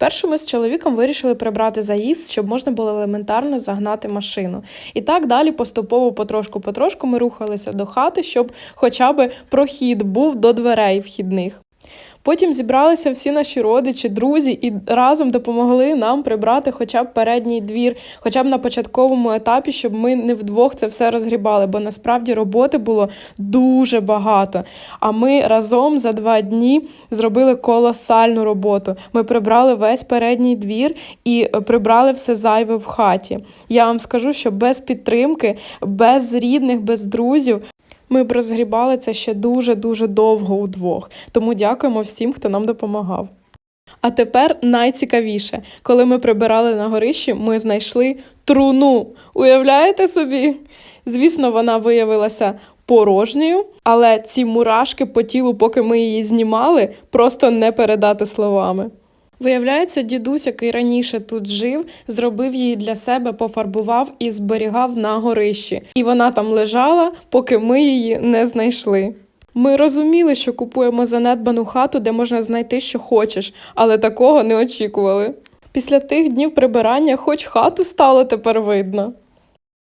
Першу ми з чоловіком вирішили прибрати заїзд, щоб можна було елементарно загнати машину. І так далі поступово, потрошку-потрошку ми рухалися до хати, щоб хоча б прохід був до дверей вхідних. Потім зібралися всі наші родичі, друзі і разом допомогли нам прибрати хоча б передній двір, хоча б на початковому етапі, щоб ми не вдвох це все розгрібали, бо насправді роботи було дуже багато. А ми разом за два дні зробили колосальну роботу. Ми прибрали весь передній двір і е, прибрали все зайве в хаті. Я вам скажу, що без підтримки, без рідних, без друзів ми б розгрібали це ще дуже-дуже довго удвох. Тому дякуємо всім, хто нам допомагав. А тепер найцікавіше, коли ми прибирали на горищі, ми знайшли труну. Уявляєте собі? Звісно, вона виявилася порожньою, але ці мурашки по тілу, поки ми її знімали, просто не передати словами. Виявляється, дідусь, який раніше тут жив, зробив її для себе, пофарбував і зберігав на горищі. І вона там лежала, поки ми її не знайшли. Ми розуміли, що купуємо занедбану хату, де можна знайти, що хочеш, але такого не очікували. Після тих днів прибирання хоч хату стало тепер видно.